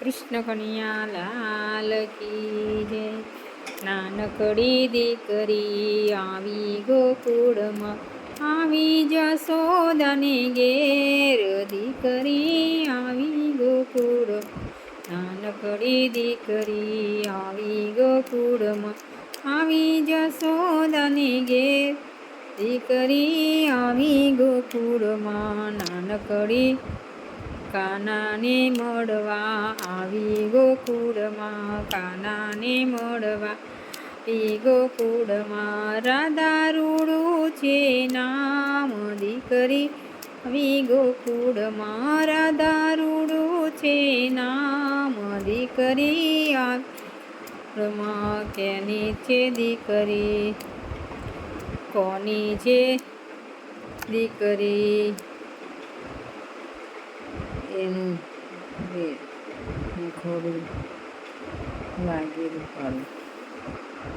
કૃષ્ણ કન્યા લાલ કી જય. નાનકડી દીકરી આવી ગોકુળમાં, આવી જશોદાને ઘેર દીકરી આવી ગોકુળ નાનકડી દીકરી આવી ગોકુળમાં, આવી જશોદાને ઘેર દીકરી આવી ગોકુળમાં. નાનકડી કાનાને મળવા આવી ગોકુળમાં. કાનાને મળવા આવી ગોકુળમાં. રાધા રૂડું છે નામ દીકરી આવી ગોકુળમાં. રાધા રૂડું છે નામ દીકરી આમાં કેની છે દીકરી? કોની છે દીકરી? எனது குரல் வகைப்பாடு